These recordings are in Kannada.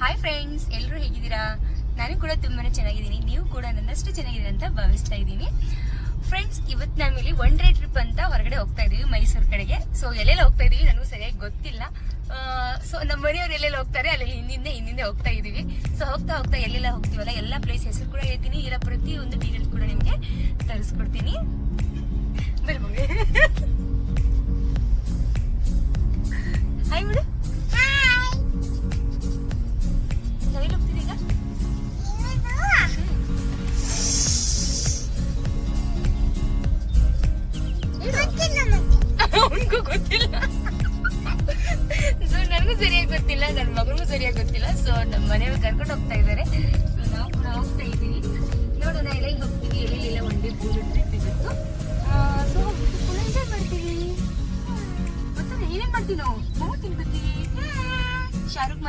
ಹಾಯ್ ಫ್ರೆಂಡ್ಸ್ ಎಲ್ಲರೂ ಹೇಗಿದ್ದೀರಾ? ನಾನು ಕೂಡ ತುಂಬಾನೇ ಚೆನ್ನಾಗಿದ್ದೀನಿ. ನೀವು ಕೂಡ ನನ್ನಷ್ಟು ಚೆನ್ನಾಗಿದ್ದೀರಾ ಅಂತ ಭಾವಿಸ್ತಾ ಇದ್ದೀನಿ. ಫ್ರೆಂಡ್ಸ್ ಇವತ್ತು ನಾವಿಲ್ಲಿ ಒನ್ ಡೇ ಟ್ರಿಪ್ ಅಂತ ಹೊರಗಡೆ ಹೋಗ್ತಾ ಇದೀವಿ, ಮೈಸೂರು ಕಡೆಗೆ. ಸೊ ಎಲ್ಲೆಲ್ಲ ಹೋಗ್ತಾ ಇದೀವಿ ನನಗೂ ಸರಿಯಾಗಿ ಗೊತ್ತಿಲ್ಲ. ಸೊ ನಮ್ಮ ಮನೆಯವ್ರು ಎಲ್ಲೆಲ್ಲ ಹೋಗ್ತಾರೆ ಅಲ್ಲಿ ಹಿಂದಿಂದ ಹಿಂದಿಂದ ಹೋಗ್ತಾ ಇದೀವಿ. ಸೊ ಹೋಗ್ತಾ ಹೋಗ್ತಾ ಎಲ್ಲೆಲ್ಲ ಹೋಗ್ತೀವಲ್ಲ, ಎಲ್ಲ ಪ್ಲೇಸ್ ಹೆಸರು ಕೂಡ ಹೇಳ್ತೀನಿ. ಇಲ್ಲ, ಪ್ರತಿಯೊಂದು ಡೀಟೇಲ್ಸ್ ಕೂಡ ನಿಮಗೆ ತರಿಸ್ಕೊಡ್ತೀನಿ. ಬನ್ನಿ.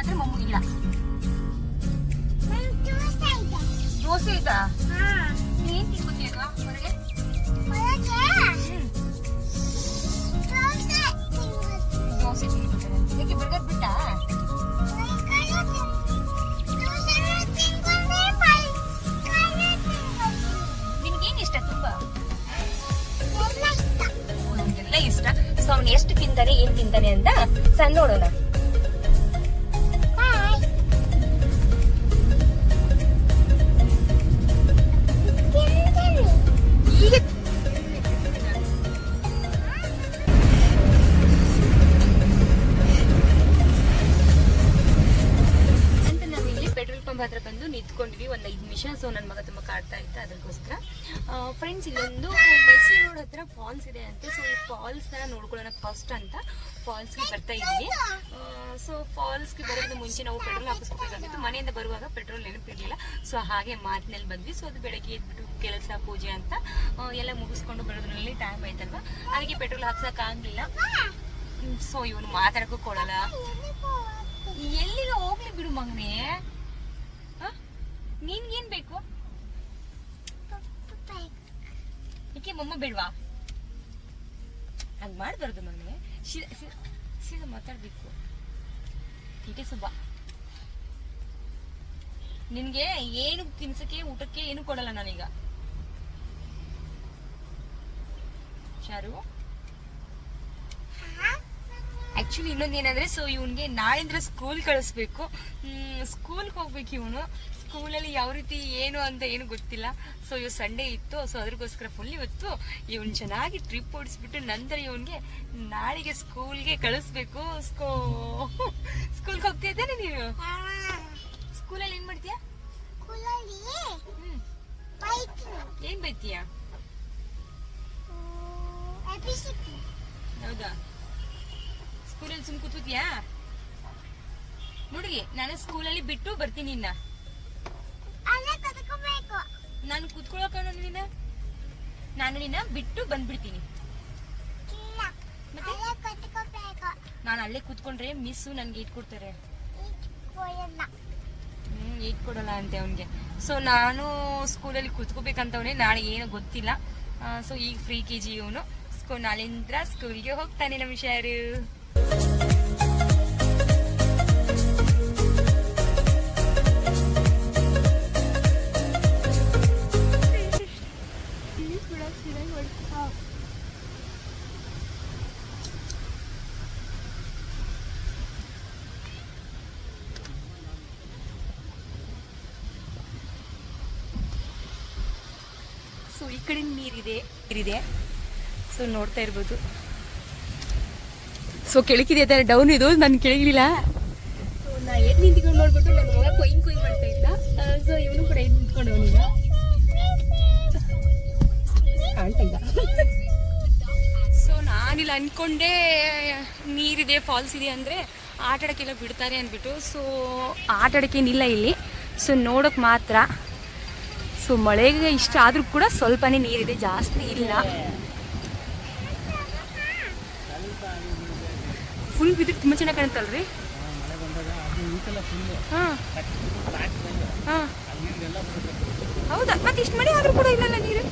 ಮಾತ್ರ ಮೊಮ್ಮು ಇಲ್ಲ. ದೋಸೆ ಆಯ್ತಾ ಏನ್ ತಿನ್ಕೋತೀಯ ಹೊರಗೆ? ದೋಸೆ ತಿನ್ಕೋತಾರೆ? ಯಾಕೆ ಬರ್ಗರ್ ಬಿಟ್ಟ? ನಿನ್ಗೇನು ಇಷ್ಟ ತುಂಬಾ? ನಮ್ಗೆಲ್ಲ ಇಷ್ಟ. ಸೊ ಅವ್ನು ಎಷ್ಟು ತಿಂತಾನೆ ಏನ್ ತಿಂತಾನೆ ಅಂತ ಸಣ್ಣ ನೋಡೋಣ. ಹತ್ರ ಬಂದು ನಿಂತ್ಕೊಂಡ್ವಿ. ಒಂದು ಐದು ನಿಮಿಷ. ಸೊ ನನ್ನ ಮಗ ತುಂಬಾ ಕಾಡ್ತಾ ಇತ್ತು ಅದಕ್ಕೋಸ್ಕರ ಫ್ರೆಂಡ್ಸ್ ಇಲ್ಲೊಂದು ಮೈಸೂರು ರೋಡ್ ಹತ್ರ ಫಾಲ್ಸ್ ಇದೆ ಅಂತ. ಸೊ ಈ ಫಾಲ್ಸ್ನ ನೋಡ್ಕೊಳ್ಳೋಣ ಫಸ್ಟ್ ಅಂತ. ಫಾಲ್ಸ್ಗೆ ಬರ್ತಾ ಇದ್ವಿ. ಸೊ ಫಾಲ್ಸ್ಗೆ ಬರೋದು ಮುಂಚೆ ನಾವು ಪೆಟ್ರೋಲ್ ಹಾಕಿಸ್ಬೇಕಾಗಿತ್ತು ಮನೆಯಿಂದ ಬರುವಾಗ ಪೆಟ್ರೋಲ್ ನೆನಪಿರ್ಲಿಲ್ಲ ಸೊ ಹಾಗೆ ಮಾತಿನಲ್ಲಿ ಬಂದ್ವಿ. ಸೊ ಅದು ಬೆಳಗ್ಗೆ ಎದ್ಬಿಟ್ಟು ಕೆಲಸ, ಪೂಜೆ ಅಂತ ಎಲ್ಲ ಮುಗಿಸ್ಕೊಂಡು ಬರೋದ್ರಲ್ಲಿ ಟೈಮ್ ಆಯ್ತಲ್ವಾ? ಅದಕ್ಕೆ ಪೆಟ್ರೋಲ್ ಹಾಕ್ಸೋಕ್ಕಾಗಲಿಲ್ಲ ಸೊ ಇವನು ಮಾತಾಡಕ್ಕೂ ಕೊಡಲ್ಲ. ಎಲ್ಲಿಗೆ ಹೋಗ್ಲಿ ಬಿಡು ಮಗನೇ. ನಿನ್ಗೇನ್ ಬೇಕು? ಏಕೆ ಮಮ್ಮ ಬೇಡ್ವಾ? ಹಂಗ್ ಮಾಡ್ಬಾರ್ದು ಮಗನೇ ಸೀದಾ ಮಾತಾಡ್ಬೇಕು. ಟೀಟೆ ಸುಬ್ಬ. ನಿನ್ಗೆ ಏನು ತಿನ್ಸಕ್ಕೆ, ಊಟಕ್ಕೆ ಏನು ಕೊಡಲ್ಲ ನಾನೀಗ. ಶಾರು? ಆಕ್ಚುಲಿ ಇನ್ನೊಂದು ಏನಂದ್ರೆ ಸೊ ಇವನ್ಗೆ ನಾಳಿಂದ ಸ್ಕೂಲ್ ಕಳಿಸ್ಬೇಕು. ಸ್ಕೂಲ್ಗೆ ಹೋಗ್ಬೇಕು ಇವನು. ಸ್ಕೂಲಲ್ಲಿ ಯಾವ ರೀತಿ ಏನು ಅಂತ ಏನು ಗೊತ್ತಿಲ್ಲ. ಸೊ ಇವ್ ಸಂಡೇ ಇತ್ತು. ಸೊ ಅದಕ್ಕೋಸ್ಕರ ಫುಲ್ ಇವತ್ತು ಇವನ್ ಚೆನ್ನಾಗಿ ಟ್ರಿಪ್ ಓಡಿಸ್ಬಿಟ್ಟು ನಂತರ ಇವನ್ಗೆ ನಾಳೆಗೆ ಸ್ಕೂಲ್ಗೆ ಕಳಿಸ್ಬೇಕು. ಸ್ಕೂ ಸ್ಕೂಲ್ಗೆ ಹೋಗ್ತಾ ಇದ್ದಾನೆ ನೀನು ಸ್ಕೂಲಲ್ಲಿ ಏನ್ ಮಾಡ್ತೀಯಾ? ಏನ್ ಬೈತೀಯಾ? ಹೌದಾ? ಸ್ಕೂಲಲ್ಲಿ ಸುಮ್ ಕೂತಿದ್ಯಾ ಹುಡುಗಿ ನಾನು ಸ್ಕೂಲಲ್ಲಿ ಬಿಟ್ಟು ಬರ್ತೀನಿ ಇನ್ನ. ನಾನು ಕೂತ್ಕೊಳ್ಳೋಕ ನಿನ್ನ ನಾನು? ನಿನ್ನ ಬಿಟ್ಟು ಬಂದ್ಬಿಡ್ತೀನಿ. ನಾನು ಅಲ್ಲೇ ಕೂತ್ಕೊಂಡ್ರೆ ಮಿಸ್ಸು ನನ್ಗೆ ಇಟ್ ಕೊಡ್ತಾರೆ. ಹ್ಮ್ ಇಟ್ ಕೊಡಲ್ಲ ಅಂತೆ ಅವನ್ಗೆ. ಸೊ ನಾನು ಸ್ಕೂಲಲ್ಲಿ ಕುತ್ಕೋಬೇಕಂತವನೇ ನಾಳೆ ಏನು ಗೊತ್ತಿಲ್ಲ. ಸೊ ಈಗ ಫ್ರೀ ಕೆ ಜಿ ಇವನು. ಸ್ಕೂ ನಾಳೆಯಿಂದ ಸ್ಕೂಲ್ಗೆ ಹೋಗ್ತಾನೆ ನಮ್ಮ ಶಾರು ಈ ಕಡೆ ನೀರಿದೆ ನೀರಿದೆ. ಸೊ ನೋಡ್ತಾ ಇರ್ಬೋದು. ಸೊ ಕೆಳಕಿದೆ ತರ ಡೌನ್ ಇದು, ನಾನು ಕೆಳಗಿಲ್ಲ ನಾ ಎದ್ ನಿಂತ್ಕೊಂಡು ನೋಡ್ಬಿಟ್ಟು ನನ್ನ ಮಗ ಕೊಯ್ನ್ ಕೊಯ್ ಮಾಡ್ತಾ ಇದ್ದ. ಸೊ ಇವನು ಕೂಡ ಎದ್ ನಿಂತ್ಕೊಂಡು ಅವನೀಗ ಕಾಣ್ತಾ ಇಲ್ಲ. ಸೊ ನಾನಿಲ್ಲ ಅನ್ಕೊಂಡೆ ನೀರಿದೆ ಫಾಲ್ಸ್ ಇದೆ ಅಂದ್ರೆ ಆಟ ಆಡಕ್ಕೆಲ್ಲ ಬಿಡ್ತಾರೆ ಅಂದ್ಬಿಟ್ಟು. ಸೊ ಆಟ ಆಡಕ್ಕೇನಿಲ್ಲ ಇಲ್ಲಿ. ಸೊ ನೋಡಕ್ ಮಾತ್ರ. ಸೊ ಮಳೆಗೆ ಇಷ್ಟ ಆದ್ರೂ ಕೂಡ ಸ್ವಲ್ಪನೇ ನೀರಿದೆ, ಜಾಸ್ತಿ ಇಲ್ಲ. ಫುಲ್ ಬಿದ್ರೆ ತುಂಬಾ ಚೆನ್ನಾಗಿ ಕಾಣುತ್ತಲ್ರಿ? ಹಾ. ಹಾ. ಹೌದಾ? ಮತ್ತೆ ಇಷ್ಟು ಮಳೆ ಆದ್ರೂ ಕೂಡ ಇಲ್ಲಲ್ಲ ನೀರು?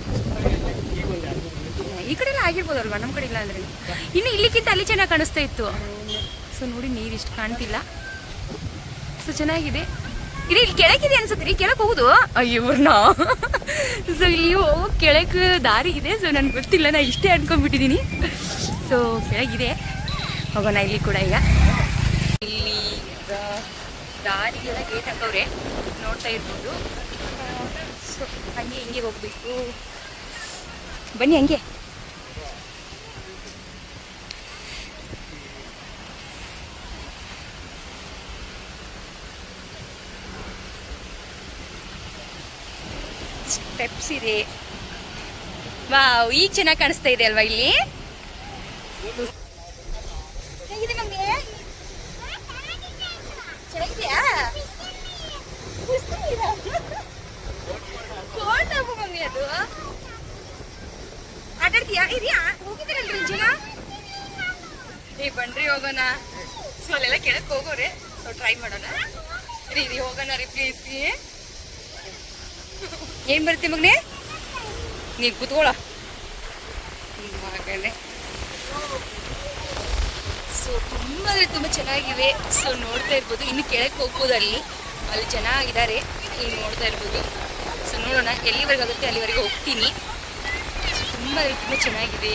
ಈ ಕಡೆ ಎಲ್ಲ ಆಗಿರ್ಬೋದಲ್ವಾ? ನಮ್ಮ ಕಡೆ ಇಲ್ಲ ಅಂದ್ರೆ. ಇನ್ನು ಇಲ್ಲಿಕ್ಕಿಂತ ಅಲ್ಲಿ ಚೆನ್ನಾಗಿ ಕಾಣಿಸ್ತಾ ಇತ್ತು. ಸೊ ನೋಡಿ ನೀರು ಇಷ್ಟು ಕಾಣ್ತಿಲ್ಲ. ಸೊ ಚೆನ್ನಾಗಿದೆ. ಇಲ್ಲಿ ಕೆಳಗಿದೆ ಅನ್ಸುತ್ತೆ ಕೆಳಗೆ ಹೋಗುದು? ಇವ್ರನ್ನ. ಸೊ ಇಲ್ಲಿ ಕೆಳಕ್ ದಾರಿ ಇದೆ. ಸೊ ನನ್ಗೆ ಗೊತ್ತಿಲ್ಲ, ನಾ ಇಷ್ಟೇ ಅನ್ಕೊಂಡ್ಬಿಟ್ಟಿದ್ದೀನಿ ಸೊ ಕೆಳಗಿದೆ. ಹೋಗೋಣ ಇಲ್ಲಿ ಕೂಡ ಈಗ. ಇಲ್ಲಿ ದಾರಿ ಎಲ್ಲ ಗೇಟ್ ಹಾಕವ್ರೆ. ನೋಡ್ತಾ ಇರ್ಬೋದು. ಸೊ ಹಂಗೆ ಹಿಂಗೆ ಹೋಗ್ಬೇಕು. ಬನ್ನಿ ಹಂಗೆ. ಇದೆ ವಾವ್, ಈ ಚೆನ್ನಾಗಿ ಕಾಣಿಸ್ತಾ ಇದೆ ಅಲ್ವಾ ಇಲ್ಲಿ? ಮಮ್ಮಿ? ಅದು. ಆಟಾಡ್ತೀಯಾ? ಇದೆಯಾ? ಹೋಗಿದ್ದೀರಲ್ರಿ ಜನ ಏ, ಬನ್ರಿ ಹೋಗೋಣ. ಸೊ ಅಲ್ಲೆಲ್ಲ ಕೆಳಕ್ ಹೋಗೋರೆ. ಸೊ ಟ್ರೈ ಮಾಡೋಣ. ರೀ ಹೋಗೋಣ ರೀ ಪ್ಲೀಸ್ ಏನ್ ಬರುತ್ತೆ ಮಗನೇ? ನೀನ್ ಕುತ್ಕೊಳ ಮಗನೇ ಸೊ ತುಂಬ ಅಂದರೆ ತುಂಬ ಚೆನ್ನಾಗಿವೆ. ಸೊ ನೋಡ್ತಾ ಇರ್ಬೋದು. ಇನ್ನು ಕೆಳಕ್ಕೆ ಹೋಗ್ಬೋದು ಅಲ್ಲಿ. ಅಲ್ಲಿ ಚೆನ್ನಾಗಿದ್ದಾರೆ. ಇಲ್ಲಿ ನೋಡ್ತಾ ಇರ್ಬೋದು. ಸೊ ನೋಡೋಣ. ಎಲ್ಲಿವರೆಗೆ ಆಗುತ್ತೆ? ಅಲ್ಲಿವರೆಗೆ ಹೋಗ್ತೀನಿ. ತುಂಬ ಅಂದರೆ ತುಂಬ ಚೆನ್ನಾಗಿದೆ.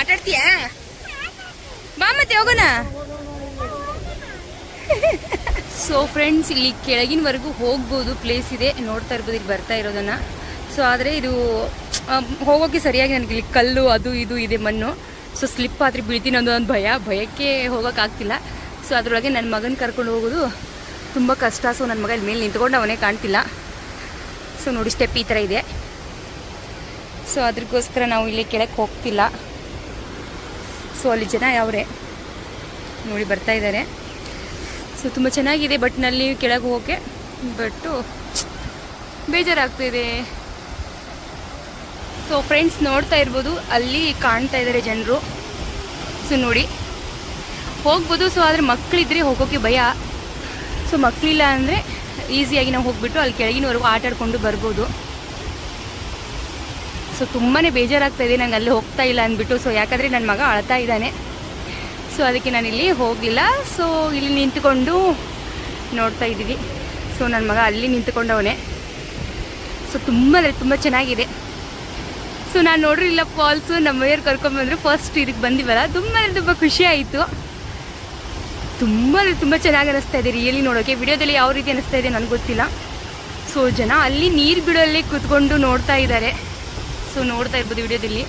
ಆಟಾಡ್ತೀಯಾ ಬಾ ಮತ್ತೆ ಹೋಗೋಣ. ಸೊ ಫ್ರೆಂಡ್ಸ್ ಇಲ್ಲಿ ಕೆಳಗಿನವರೆಗೂ ಹೋಗ್ಬೋದು ಪ್ಲೇಸ್ ಇದೆ. ನೋಡ್ತಾ ಇರ್ಬೋದು, ಇಲ್ಲಿ ಬರ್ತಾ ಇರೋದನ್ನ. ಸೊ ಆದರೆ ಇದು ಹೋಗೋಕ್ಕೆ ಸರಿಯಾಗಿ ನನಗೆ ಇಲ್ಲಿ ಕಲ್ಲು, ಅದು ಇದು ಇದೆ ಮಣ್ಣು. ಸೊ ಸ್ಲಿಪ್ ಆದರೆ ಬೀಳ್ತೀನಿ ಅನ್ನೋ ಒಂದು ಭಯ. ಭಯಕ್ಕೆ ಹೋಗೋಕ್ಕಾಗ್ತಿಲ್ಲ ಸೊ ಅದರೊಳಗೆ ನನ್ನ ಮಗನ ಕರ್ಕೊಂಡು ಹೋಗೋದು ತುಂಬ ಕಷ್ಟ. ಸೊ ನನ್ನ ಮಗ ಇಲ್ಲಿ ಮೇಲೆ ನಿಂತ್ಕೊಂಡು ಅವನೇ ಕಾಣ್ತಿಲ್ಲ. ಸೊ ನೋಡಿ ಸ್ಟೆಪ್ ಈ ಥರ ಇದೆ. ಸೊ ಅದಕ್ಕೋಸ್ಕರ ನಾವು ಇಲ್ಲಿ ಕೆಳಕ್ಕೆ ಹೋಗ್ತಿಲ್ಲ. ಸೊ ಅಲ್ಲಿ ಜನ ಯಾವ್ರೆ? ನೋಡಿ ಬರ್ತಾ ಇದ್ದಾರೆ ಸೊ ತುಂಬ ಚೆನ್ನಾಗಿದೆ ಬಟ್ನಲ್ಲಿ ಕೆಳಗೆ ಹೋಗೋಕ್ಕೆ. ಬಟ್ಟು ಬೇಜಾರಾಗ್ತಿದೆ. ಸೊ ಫ್ರೆಂಡ್ಸ್ ನೋಡ್ತಾ ಇರ್ಬೋದು, ಅಲ್ಲಿ ಕಾಣ್ತಾ ಇದ್ದಾರೆ ಜನರು. ಸೊ ನೋಡಿ. ಹೋಗ್ಬೋದು, ಸೊ ಆದರೆ ಮಕ್ಕಳಿದ್ರೆ ಹೋಗೋಕ್ಕೆ ಭಯ. ಸೊ ಮಕ್ಕಳಿಲ್ಲ ಅಂದರೆ ಈಸಿಯಾಗಿ ನಾವು ಹೋಗ್ಬಿಟ್ಟು ಅಲ್ಲಿ ಕೆಳಗಿನವರೆಗೂ ಆಟಾಡ್ಕೊಂಡು ಬರ್ಬೋದು. ಸೊ ತುಂಬಾ ಬೇಜಾರಾಗ್ತಾ ಇದೆ, ನಂಗೆ ಅಲ್ಲಿ ಹೋಗ್ತಾ ಇಲ್ಲ ಅಂದ್ಬಿಟ್ಟು. ಸೊ ಯಾಕಂದರೆ ನನ್ನ ಮಗ ಅಳ್ತಾ ಇದ್ದಾನೆ. ಸೊ ಅದಕ್ಕೆ ನಾನಿಲ್ಲಿ ಹೋಗಲಿಲ್ಲ. ಸೊ ಇಲ್ಲಿ ನಿಂತ್ಕೊಂಡು ನೋಡ್ತಾ ಇದ್ದೀವಿ. ಸೊ ನನ್ನ ಮಗ ಅಲ್ಲಿ ನಿಂತ್ಕೊಂಡವನೇ. ಸೊ ತುಂಬ ಅಂದರೆ ತುಂಬ ಚೆನ್ನಾಗಿದೆ. ಸೊ ನಾನು ನೋಡಿರಲಿಲ್ಲ ಫಾಲ್ಸು ನಮ್ಮ ಮನೆಯವ್ರು ಕರ್ಕೊಂಬಂದ್ರು ಫಸ್ಟ್ ಇದಕ್ಕೆ ಬಂದಿವಲ್ಲ, ತುಂಬ ಅಂದರೆ ತುಂಬ ಖುಷಿ ಆಯಿತು. ತುಂಬ ಅಂದರೆ ತುಂಬ ಚೆನ್ನಾಗಿ ಅನಿಸ್ತಾ ಇದೆ ರಿಯಲಿ ನೋಡೋಕ್ಕೆ ವಿಡಿಯೋದಲ್ಲಿ ಯಾವ ರೀತಿ ಅನಿಸ್ತಾ ಇದೆ ನನಗೆ ಗೊತ್ತಿಲ್ಲ. ಸೊ ಜನ ಅಲ್ಲಿ ನೀರು ಬಿಡೋಲ್ಲಿ ಕೂತ್ಕೊಂಡು ನೋಡ್ತಾ ಇದ್ದಾರೆ. ಸೊ ನೋಡ್ತಾ ಇರ್ಬೋದು ವಿಡಿಯೋದಲ್ಲಿ.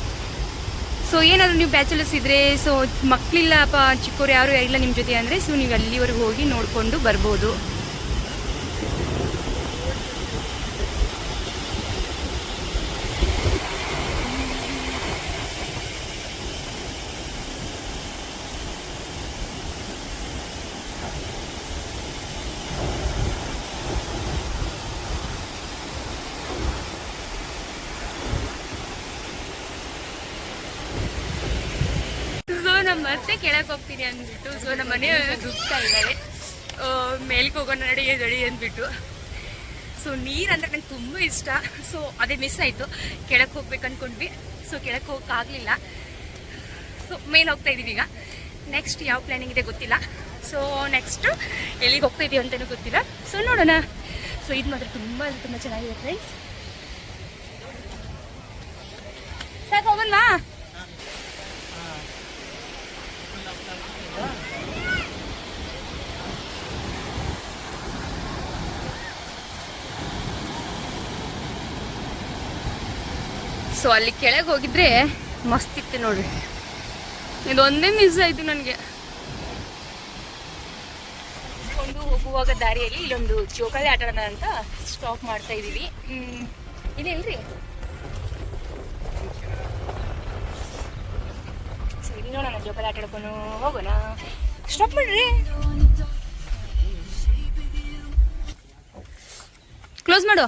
ಸೊ ಏನಾದರೂ ನೀವು ಬ್ಯಾಚುಲರ್ಸ್ ಇದ್ದರೆ ಸೊ ಮಕ್ಕಳಿಲ್ಲ ಅಪ್ಪ ಚಿಕ್ಕವ್ರು ಯಾರು ಇಲ್ಲ ನಿಮ್ಮ ಜೊತೆ ಅಂದರೆ ಸೊ ನೀವು ಅಲ್ಲಿವರೆಗೂ ಹೋಗಿ ನೋಡಿಕೊಂಡು ಬರ್ಬೋದು ಸೊ ನಮ್ಮ ಮತ್ತೆ ಕೆಳಗೆ ಹೋಗ್ತೀನಿ ಅಂದ್ಬಿಟ್ಟು. ಸೊ ನಮ್ಮ ಮನೆಯವರು ದುಡ್ತಾ ಇದ್ದಾರೆ. ಮೇಲ್ಗೆ ಹೋಗೋಣ ನಡಿ ನಡಿ ಅಂದ್ಬಿಟ್ಟು. ಸೊ ನೀರಂದ್ರೆ ನಂಗೆ ತುಂಬ ಇಷ್ಟ. ಸೊ ಅದೇ ಮಿಸ್ ಆಯಿತು. ಕೆಳಗೆ ಹೋಗ್ಬೇಕು ಅಂದ್ಕೊಂಡ್ವಿ ಸೊ ಕೆಳಗೆ ಹೋಗೋಕ್ಕಾಗಲಿಲ್ಲ ಸೊ ಮೇನ್ ಹೋಗ್ತಾ ಇದೀವಿ ಈಗ. ನೆಕ್ಸ್ಟ್ ಯಾವ ಪ್ಲ್ಯಾನಿಂಗ್ ಇದೆ ಗೊತ್ತಿಲ್ಲ. ಸೊ ನೆಕ್ಸ್ಟ್ ಎಲ್ಲಿಗೆ ಹೋಗ್ತಾ ಇದೀವಿ ಅಂತಲೂ ಗೊತ್ತಿಲ್ಲ. ಸೊ ನೋಡೋಣ. ಸೊ ಇದು ಮಾತ್ರ ತುಂಬ ಅಂದ್ರೆ ತುಂಬ ಚೆನ್ನಾಗಿದೆ ಫ್ರೆಂಡ್ಸ್ ಸಾಕು, ಹೋಗಲ್ವಾ? ಸೊ ಅಲ್ಲಿ ಕೆಳಗೆ ಹೋಗಿದ್ರೆ ಮಸ್ತ್ ಇತ್ತು ನೋಡ್ರಿ. ಇದೊಂದೇ ಮಿಸ್ ಆಯ್ತು ನನಗೆ. ಒಂದು ಹೋಗುವಾಗ ದಾರಿಯಲ್ಲಿ ಇಲ್ಲೊಂದು ಜೋಕಾಲಿ ಆಟ ಅಂತ ಸ್ಟಾಪ್ ಮಾಡ್ತಾ ಇದ್ದೀವಿ. ಇದೇನ್ರಿ ಸರಿ ನೋಡೋಣ ಜೋಕಾಲಿ ಆಟ ಆಡ್ಕೊಂಡು ಹೋಗೋಣ. ಸ್ಟಾಪ್ ಮಾಡ್ರಿ. ಕ್ಲೋಸ್ ಮಾಡು.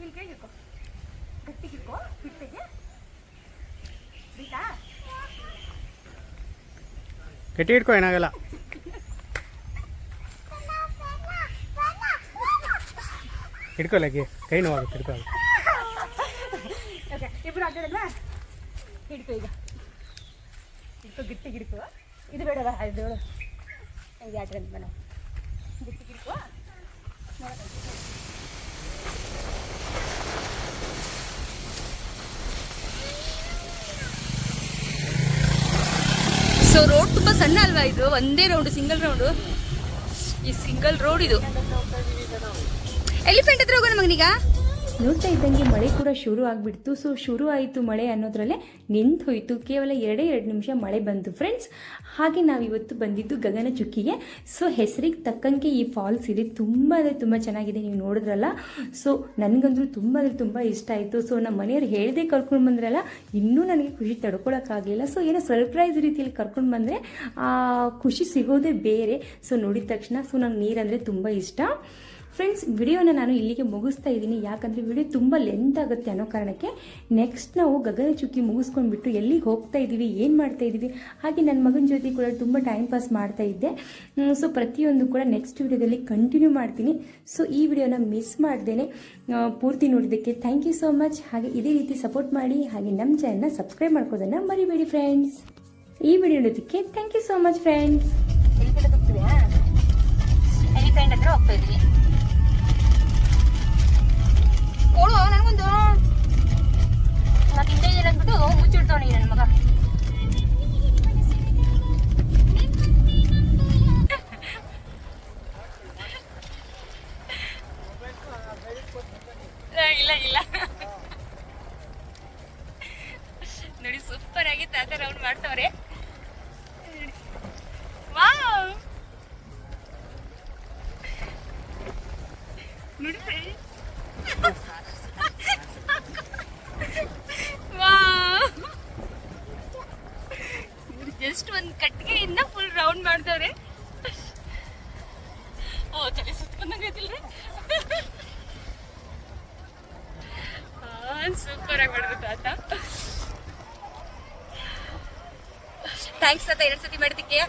ಇಲ್ಲಿ ಕೈ ಹಿಡ್ಕೊ ಗಟ್ಟಿಗೆ ಹಿಡ್ಕೊ ಕಟ್ಟಿ ಇಟ್ಕೋ ಗಟ್ಟಿ ಹಿಡ್ಕೊ ಏನಾಗಲ್ಲ. ಹಿಡ್ಕೊಲ್ಲಕ್ಕೆ ಕೈ ನೋವಾಗುತ್ತೆ ಹಿಡ್ಕೊಳ್ಳಿ ಇಬ್ಬರು ಆಟಾಡಲ್ಲ ಹಿಡ್ಕೊ ಈಗ. ಹಿಡ್ಕೊ, ಗಿಟ್ಟಿ ಹಿಡ್ಕೊ. ಇದು ಬೇಡವಾ ಇದು ಈಗ ಆಟ ಅಂತ ನಾವು ಗಿಟ್ಟಿ ಹಿಡ್ಕೊ. ಸೊ ರೋಡ್ ತುಂಬಾ ಸಣ್ಣ ಅಲ್ವಾ ಇದು? ಒಂದೇ ರೌಂಡ್ ಸಿಂಗಲ್ ರೌಂಡ್ ಈ ಸಿಂಗಲ್ ರೋಡ್ ಇದು. ಎಲಿಫೆಂಟ್ ಹತ್ರ ಹೋಗೋಣ ಮಗನೀಗ. ನೋಡ್ತಾ ಇದ್ದಂಗೆ ಮಳೆ ಕೂಡ ಶುರು ಆಗಿಬಿಡ್ತು. ಸೊ ಶುರು ಆಯಿತು ಮಳೆ ಅನ್ನೋದ್ರಲ್ಲೇ ನಿಂತು ಹೋಯಿತು. ಕೇವಲ ಎರಡೇ ಎರಡು ನಿಮಿಷ ಮಳೆ ಬಂತು. ಫ್ರೆಂಡ್ಸ್ ಹಾಗೆ ನಾವಿವತ್ತು ಬಂದಿದ್ದು ಗಗನ ಚುಕ್ಕಿಗೆ. ಸೊ ಹೆಸರಿಗೆ ತಕ್ಕಂಗೆ ಈ ಫಾಲ್ಸ್ ಇದೆ. ತುಂಬ ಅಂದರೆ ತುಂಬ ಚೆನ್ನಾಗಿದೆ. ನೀವು ನೋಡಿದ್ರಲ್ಲ? ಸೊ ನನಗಂದ್ರೂ ತುಂಬ ಅಂದರೆ ತುಂಬ ಇಷ್ಟ ಆಯಿತು. ಸೊ ನಮ್ಮ ಮನೆಯವ್ರು ಹೇಳ್ದೆ ಕರ್ಕೊಂಡು ಬಂದ್ರಲ್ಲ, ಇನ್ನೂ ನನಗೆ ಖುಷಿ ತಡ್ಕೊಳಕ್ಕಾಗಲಿಲ್ಲ. ಸೊ ಏನೋ ಸರ್ಪ್ರೈಸ್ ರೀತಿಯಲ್ಲಿ ಕರ್ಕೊಂಡು ಬಂದರೆ ಖುಷಿ ಸಿಗೋದೇ ಬೇರೆ. ಸೊ ನೋಡಿದ ತಕ್ಷಣ ಸೊ ನಂಗೆ ನೀರಂದರೆ ತುಂಬ ಇಷ್ಟ. ಫ್ರೆಂಡ್ಸ್ ವಿಡಿಯೋನ ನಾನು ಇಲ್ಲಿಗೆ ಮುಗಿಸ್ತಾ ಇದ್ದೀನಿ. ಯಾಕಂದರೆ ವಿಡಿಯೋ ತುಂಬ ಲೆಂತ್ ಆಗುತ್ತೆ ಅನ್ನೋ ಕಾರಣಕ್ಕೆ ನೆಕ್ಸ್ಟ್ ನಾವು ಗಗನ ಚುಕ್ಕಿ ಮುಗಿಸ್ಕೊಂಡ್ಬಿಟ್ಟು ಎಲ್ಲಿಗೆ ಹೋಗ್ತಾ ಇದ್ದೀವಿ, ಏನು ಮಾಡ್ತಾ ಇದ್ದೀವಿ, ಹಾಗೆ ನನ್ನ ಮಗನ ಜೊತೆ ಕೂಡ ತುಂಬ ಟೈಮ್ ಪಾಸ್ ಮಾಡ್ತಾ ಇದ್ದೆ. ಸೊ ಪ್ರತಿಯೊಂದು ಕೂಡ ನೆಕ್ಸ್ಟ್ ವಿಡಿಯೋದಲ್ಲಿ ಕಂಟಿನ್ಯೂ ಮಾಡ್ತೀನಿ. ಸೊ ಈ ವಿಡಿಯೋನ ಮಿಸ್ ಮಾಡ್ದೇನೆ. ಪೂರ್ತಿ ನೋಡಿದ್ದಕ್ಕೆ ಥ್ಯಾಂಕ್ ಯು ಸೋ ಮಚ್ ಹಾಗೆ ಇದೇ ರೀತಿ ಸಪೋರ್ಟ್ ಮಾಡಿ, ಹಾಗೆ ನಮ್ಮ ಚಾನಲ್ನ ಸಬ್ಸ್ಕ್ರೈಬ್ ಮಾಡ್ಕೋದನ್ನು ಮರಿಬೇಡಿ ಫ್ರೆಂಡ್ಸ್ ಈ ವಿಡಿಯೋ ನೋಡೋದಕ್ಕೆ thank you so much friends elephant ಹತ್ರ ಹೋಗ್ತಾ ಇದ್ವಿ. ಕೊಡು ನನಗೊಂದು ಮತ್ತೆ ಹಿಂದೆ ಇದೆ ಅಂದ್ಬಿಟ್ಟು ನೀನು ನನ್ನ ಮಗ. ಪಡ್ತಿಕೆಯ